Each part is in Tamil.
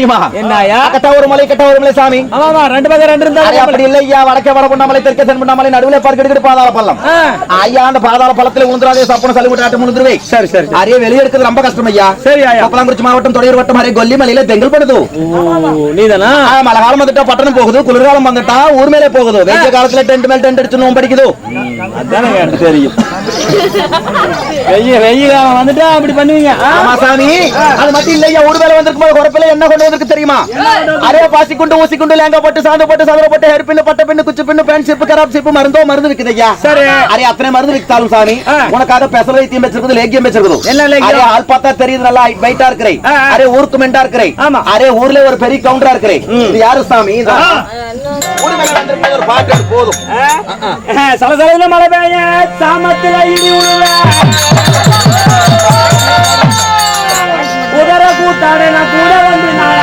தெரியுமா? என்னய்யா? கட்ட ஒரு மலை கட்ட ஒரு மலை சாமி. ஆமா ரெண்டு பக்கம் ரெண்டு இருந்தா அப்படி இல்லையா? வடக்கே வட பண்ணாமலை தெற்கே தென் பண்ணாமலை நடுவுல பார்க்கிட்டு பாதாள பள்ளம். ஐயா அந்த பாதாள பள்ளத்துல உளுந்துராதே சப்பன சளி விட்டு ஆட்டம் உளுந்துருவே சரி சரி. அரிய வெளியே எடுக்கிறது ரொம்ப கஷ்டம் ஐயா. சரி ஐயா கொப்பலாங்குறிச்சி மாவட்டம் தொடையூர் வட்டம் அரிய கொல்லிமலையில தெங்கல் பண்ணுது நீதானா? மழை காலம் வந்துட்டா பட்டணம் போகுது குளிர்காலம் வந்துட்டா ஊர் மேலே போகுது. வெய்ய காலத்துல டென்ட் மேல் டென்ட் அடிச்சு அதானே எனக்கு தெரியும். வெய்ய காலம் வந்துட்டா அப்படி பண்ணுவீங்க? ஆமா சாமி. அது மட்டும் இல்லையா? ஊர் மேல வந்திருக்கும் போது குறப்பில என்ன கொண்டு வந்திருக்கு தெரியுமா? அரே பாசி குண்டு ஊசி குண்டு லேங்கா போட்டு சாந்து போட்டு சதுர போட்டு ஹேர் பின்னு பட்ட பின்னு குச்சி பின்னு பேண்ட் சிப்பு கராப் சிப்பு மருந்தோ மருந்து விக்குது ஐயா. சரி. அரே அத்தனை மருந்து வித்தாலும் சாமி. உனக்காக பெசல் வைத்தியம் வச்சிருக்குது லேக்கியம் வச்சிருக்குது. என்ன லேக்கியம்? ஆள் பார்த்தா தெரியுது நல்லா வெயிட்டா இருக்கிறே. அரே ஊருக்கு மெண்டா இருக்கிறே. ஆமா. அரே ஊர்ல ஒரு பெரிய கவுண்டரா இருக்கிறே. இது யாரு சாமி? ஒரு பாட்டு போதும். சலசலத்துல மழை பெய்ய சாமத்துல இடி உழுவ. உதர கூத்தாடு நான் கூட வந்து நான்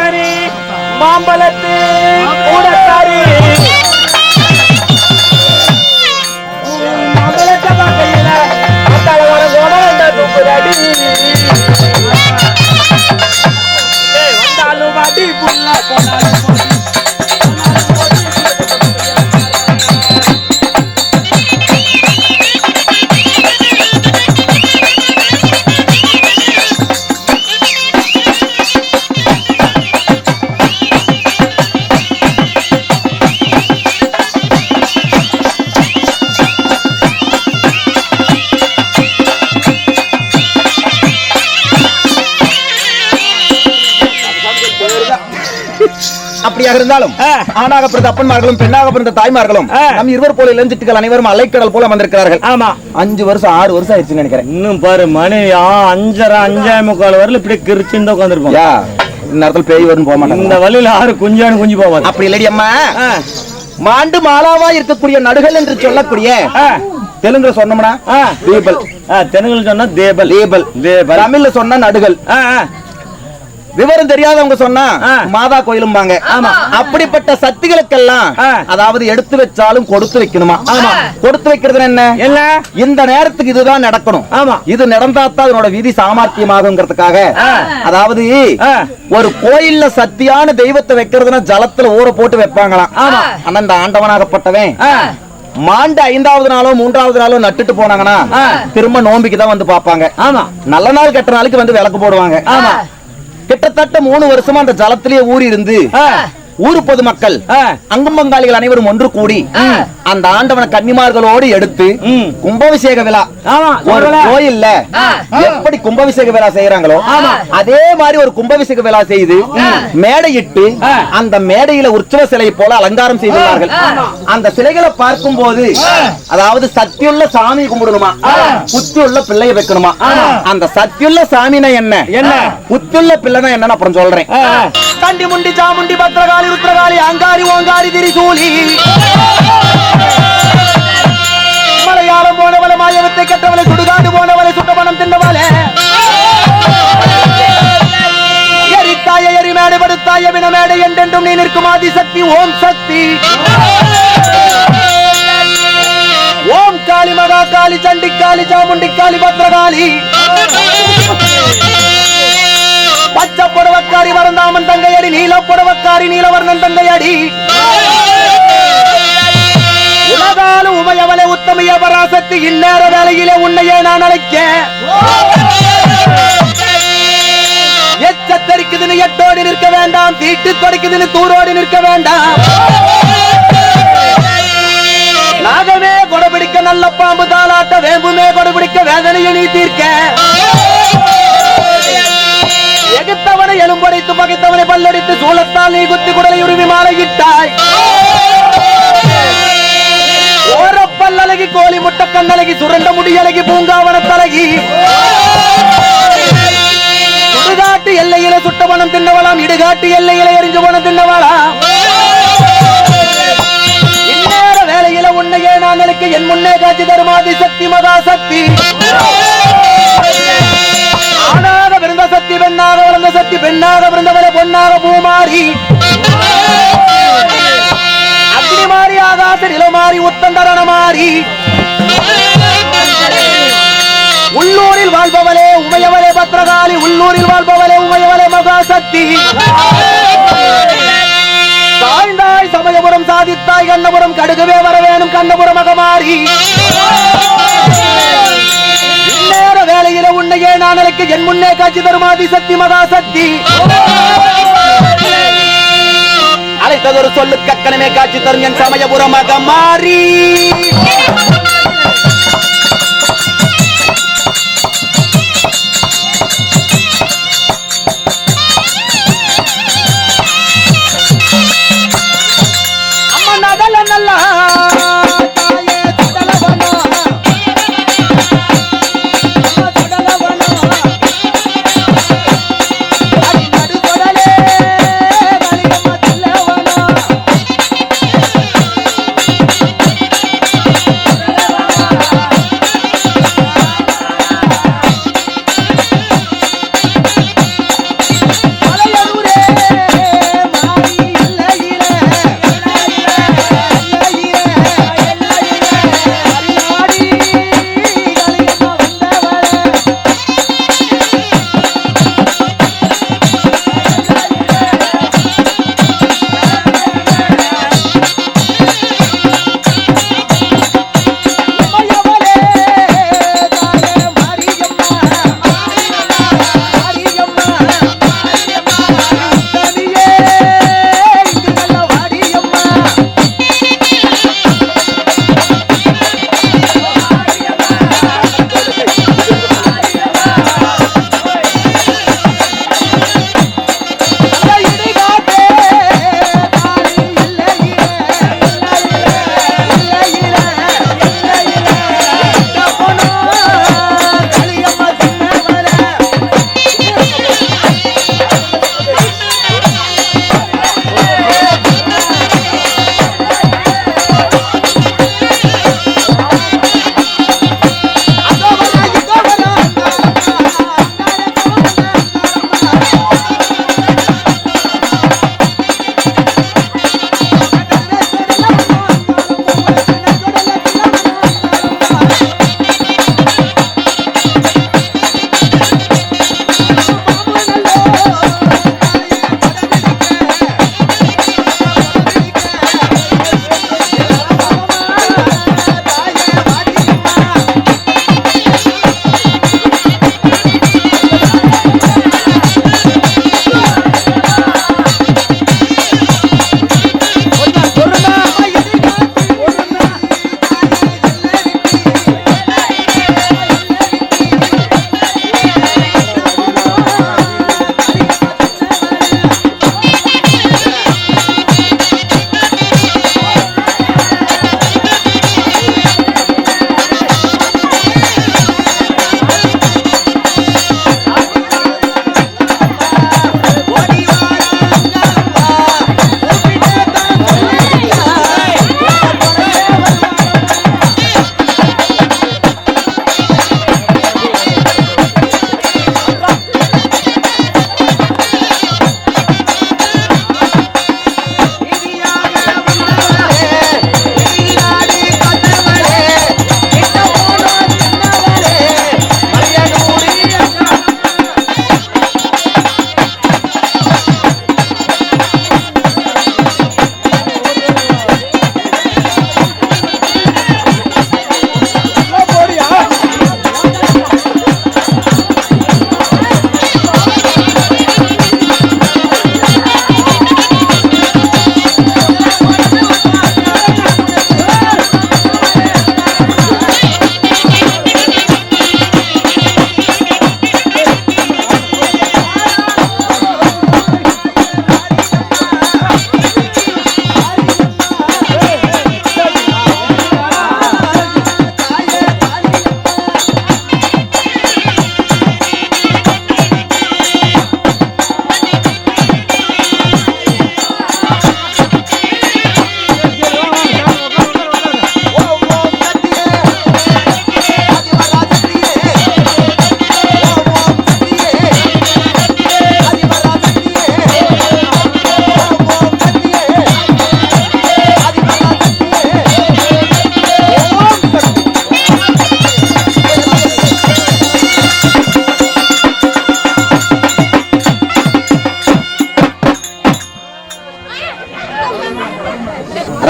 மஞ்ச மாம்பழத்து கூடக்காரி மாம்பழத்தை பார்க்கையில அத்தால வர கோடண்ட வந்தாலும் போனாலும் அப்படியாக இருந்தாலும். ஆணாக பிறந்த அப்பன்மார்களும் பெண்ணாக பிறந்த தாய்மார்களும். நம் இருவர் போல இளஞ்சிட்டுகள் அனைவரும் அலைக்கடல் போல வந்திருக்கிறார்கள் ஆமா. அஞ்சு வருஷம் ஆறு வருஷம் ஆயிடுச்சுன்னு நினைக்கிறேன். இன்னும் பாரு மணி அஞ்சரை அஞ்சே முக்கால் வரல இப்படி கிரிச்சிருந்தா உட்காந்துருப்போம் நேரத்தில் பேய் வரும் போக மாட்டாங்க. இந்த வழியில ஆறு குஞ்சானு குஞ்சு போவாது அப்படி இல்லடி அம்மா. மாண்டு மாலாவா இருக்கக்கூடிய நடுகள் என்று சொல்லக்கூடிய தெலுங்குல சொன்னோம்னா. தீபல். தெலுங்குல சொன்னா தேபல். லேபல் தேபல். தமிழ்ல சொன்னா நடுகள். விவரம் தெரியாதவங்க சொன்னா. மாதா கோயிலும்பாங்க ஆமா. அப்படிப்பட்ட சக்திகளுக்கெல்லாம். அதாவது எடுத்து வச்சாலும் கொடுத்து வைக்கணுமா ஆமா. கொடுத்து வைக்கிறது என்ன என்ன இந்த நேரத்துக்கு இதுதான் நடக்கணும் ஆமா. இது நடந்தாத்தான் அதனோட விதி சாமர்த்தியமாகுங்கிறதுக்காக. அதாவது. ஒரு கோயில்ல சத்தியான தெய்வத்தை வைக்கிறதுனா ஜலத்துல ஊற போட்டு வைப்பாங்களாம் ஆமா. ஆனா இந்த ஆண்டவனாகப்பட்டவன் மாண்டு ஐந்தாவது நாளோ மூன்றாவது நாளோ நட்டுட்டு போனாங்கன்னா. திரும்ப நோம்பிக்கு தான் வந்து பாப்பாங்க ஆமா நல்ல நாள் கெட்ட நாளுக்கு வந்து விளக்கு போடுவாங்க ஆமா கிட்டத்தட்ட மூணு வருஷமா அந்த ஜலத்திலேயே ஊறி இருந்து ஊர் பொதுமக்கள் ஆ, அங்கும் பங்காளிகள் அனைவரும் ஒன்று கூடி அந்த ஆண்டவனை கன்னிமார்களோடு எடுத்து. கும்பாபிஷேக விழா. ஆமா ஒரு. கோயில்ல எப்படி கும்பாபிஷேக விழா செய்யறாங்களோ. அதே மாதிரி ஒரு கும்பாபிஷேக விழா செய்து மேடையிட்டு. அந்த மேடையில உற்சவ சிலை போல அலங்காரம் செய்துள்ளார்கள். அந்த சிலைகளை பார்க்கும் போது அதாவது சக்தியுள்ள சாமி கும்பிடணுமா? புத்தியுள்ள பிள்ளைய வைக்கணுமா? அந்த சக்தியுள்ள சாமினா என்ன? என்ன? புத்தியுள்ள பிள்ளைனா என்னன்னு அப்புறம் சொல்றேன். கண்டி முண்டி சாமுண்டி பத்திரகாளி ருத்ரகாளி அங்காரி ஓங்காரி திரிசூலி மலையாளம் போனவள மாயவத்தை கெட்டவளை சுடுகாடு போனவளை சுட்டபணம் தின்னவளே எரித்தாய எரிமேடு படுத்தாய வினமேடு என்றென்றும் நீ நிற்கும் ஆதிசக்தி ஓம் சக்தி ஓம் காளி மகா காளி சண்டி காளி சாமுண்டி காளி பத்ரகாளி பச்சை புடவக்காரி வரந்தாமன் தங்கையடி நீல புடவக்காரி நீலவர்ணன் தங்கையடி. உலகாலும் உமையவளை உத்தமைய பராசக்தி இந்நேர வேலையிலே உன்னையே நான் அழைக்க எச்சத்தரிக்குதுன்னு எட்டோடி நிற்க வேண்டாம் தீட்டு தொடக்குதுன்னு தூரோடி நிற்க வேண்டாம். நாகமே கொடபிடிக்க நல்ல பாம்பு தாளாட்ட வேம்புமே கொடபிடிக்க வேதனையை நீ தீர்க்க. எலும்படைத்து பகைத்தவனை பல்லடித்து சூளத்தால் நீ குத்தி குடலை உருவி மாலையிட்டாய். ஓரப்பல்லழகி கோழி முட்டை கண்ணலகி சுரண்ட முடியலகி பூங்காவன தலகி. சுடுகாட்டு எல்லையில சுட்டவனம் தின்னவளாம் இடுகாட்டு எல்லையில எரிஞ்சு போன தின்னவளாம். இந்நேர வேலையில உன்னையே நான் எனக்கு என் முன்னே காட்சி தருமாதி சக்தி மகா சக்தி பொன்னாக அக்னி மாறி ஆகாச நில மாறி உத்தந்தரண மாறி. உள்ளூரில் வாழ்பவளே உமையவளே பத்ரகாளி உள்ளூரில் வாழ்பவளே உமையவளே மகாசக்தி. தாழ்ந்தாய் சமயபுரம் சாதித்தாய் கண்ணபுரம் கடுகவே வரவேணும் கண்ணபுரம் மகமாரி இந்நேர வேலையில உன்னையே நான் அழைக்க என் முன்னே காட்சி தருமாதி சக்தி மகாசக்தி. அழைத்ததொரு சொல்லு கக்கனமே காட்சி தரும் என் சமயபுரம் மகமாரி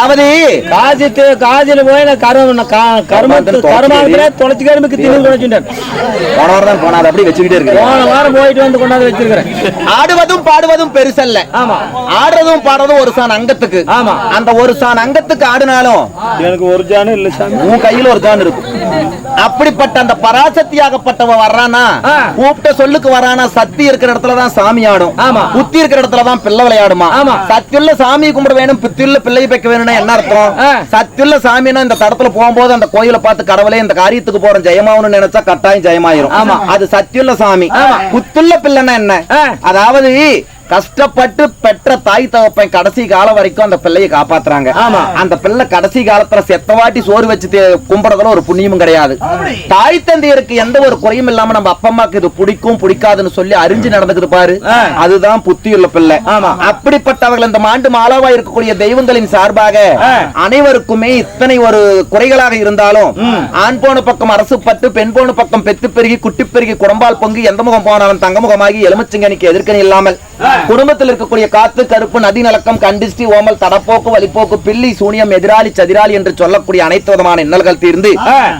அதாவது காசி காசியில போய் கரும நான் கா- கருமத்து கருமாந்திர தொலைச்சி கரும்புக்கு தின்னு குறைச்சுட்டேன் போன வாரம் தான் போனா அதை அப்படியே வச்சுக்கிட்டே இருக்கு போன வாரம் போயிட்டு வந்து கொண்டாந்து வச்சிருக்கிறேன். ஆடுவதும் பாடுவதும் பெருசல்ல. ஆமா. ஆடுறதும் பாடுறதும் ஒரு சான் அங்கத்துக்கு. ஆமா. அந்த ஒரு சான் அங்கத்துக்கு ஆடினாலும் எனக்கு ஒரு ஜானும் இல்ல சாமி. உன் கையில ஒரு தான் இருக்கும். அப்படிப்பட்ட அந்த பராசக்தியாகப்பட்டவ வர்றானா. கூப்பிட்ட சொல்லுக்கு வரானா? சக்தி இருக்கிற இடத்துல தான் சாமி ஆடும். ஆமா. புத்தி இருக்கிற இடத்துல தான் பிள்ளை விளையாடுமா? ஆமா. சத்தியுள்ள சாமி கும்பிட வேணும் புத்தியுள்ள பிள்ளை வைக்க வேணும்னா என்ன அர்த்தம். சத்தியுள்ள சாமினா இந்த தடத்துல போகும்போது அந்த கோயிலை பார்த்து கடவுளே இந்த காரியத்துக்கு போறோம் ஜெயமாவனு நினைச்சா கட்டாயம் ஜெயமாயிரும் ஆமா. அது சத்தியுள்ள சாமி ஆமா. புத்துள்ள பிள்ளைன்னா என்ன. அதாவது கஷ்டப்பட்டு பெற்ற தாய் தகப்பன் கடைசி காலம் வரைக்கும் அந்த பிள்ளையை காப்பாத்துறாங்க ஆமா. அந்த பிள்ளை கடைசி காலத்துல செத்தவாட்டி சோறு வச்சு கும்பிடுறதுல ஒரு புண்ணியமும் கிடையாது தாய் தந்தையருக்கு எந்த ஒரு குறையும் இல்லாம நம்ம அப்பா அம்மாக்கு இது பிடிக்கும் பிடிக்காதுன்னு சொல்லி அறிஞ்சு நடந்துக்குது பாரு. அதுதான் புத்தியுள்ள பிள்ளை ஆமா. அப்படிப்பட்டவர்கள் இந்த மாண்டு மாலாவா இருக்கக்கூடிய தெய்வங்களின் சார்பாக. அனைவருக்குமே இத்தனை ஒரு குறைகளாக இருந்தாலும் ஆண் போன பக்கம் அரசு பட்டு பெண் போன பக்கம் பெத்து பெருகி குட்டி பெருகி குடம்பால் பொங்கி எந்த முகம் போனாலும் தங்க முகமாகி எலுமிச்சங்கனிக்கு எதிர்க்கணி இல்லாமல் குடும்பத்தில் இருக்கக்கூடிய காத்து கருப்பு நதி நலக்கம் கண்டிஸ்டி ஓமல் தடப்போக்கு வலிப்போக்கு பில்லி சூனியம் எதிராளி சதிராளி என்று சொல்லக்கூடிய அனைத்து விதமான இன்னல்கள் தீர்ந்து.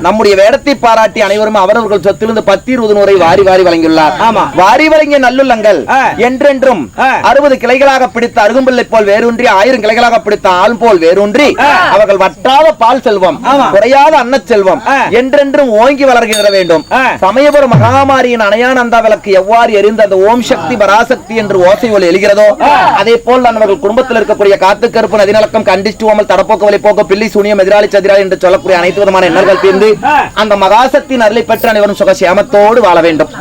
நம்முடைய வேடத்தை பாராட்டி அனைவரும் அவரவர்கள் சொத்திலிருந்து பத்தி இருபது நூறை வாரி வாரி வழங்கியுள்ளார் ஆமா. வாரி வழங்கிய நல்லுள்ளங்கள். என்றென்றும். அறுபது கிளைகளாக பிடித்த அருகும்பிள்ளை போல் வேரூன்றி ஆயிரம் கிளைகளாக பிடித்த ஆள் போல் வேரூன்றி அவர்கள் வற்றாத பால் செல்வம். குறையாத அன்ன செல்வம். என்றென்றும் ஓங்கி வளர்கிற வேண்டும். சமயபுரம் மகாமாரியின் அணையானந்தா விளக்கு எவ்வாறு எரிந்து அந்த ஓம் சக்தி பராசக்தி என்று ஓசை ஒலி எழுகிறதோ? அதே போல் அவர்கள் குடும்பத்தில் இருக்கக்கூடிய காத்து கருப்பு நதிநலக்கம் கண்டிஸ்டு ஓமல் தடப்போக்கு வலி போக்கு பில்லி சூனியம் எதிராளி சதிராளி என்று சொல்லக்கூடிய அனைத்து விதமான எண்ணங்கள் தீர்ந்து அந்த மகாசக்தியின் அருளை பெற்று அனைவரும் சுக சேமத்தோடு வாழ வேண்டும்.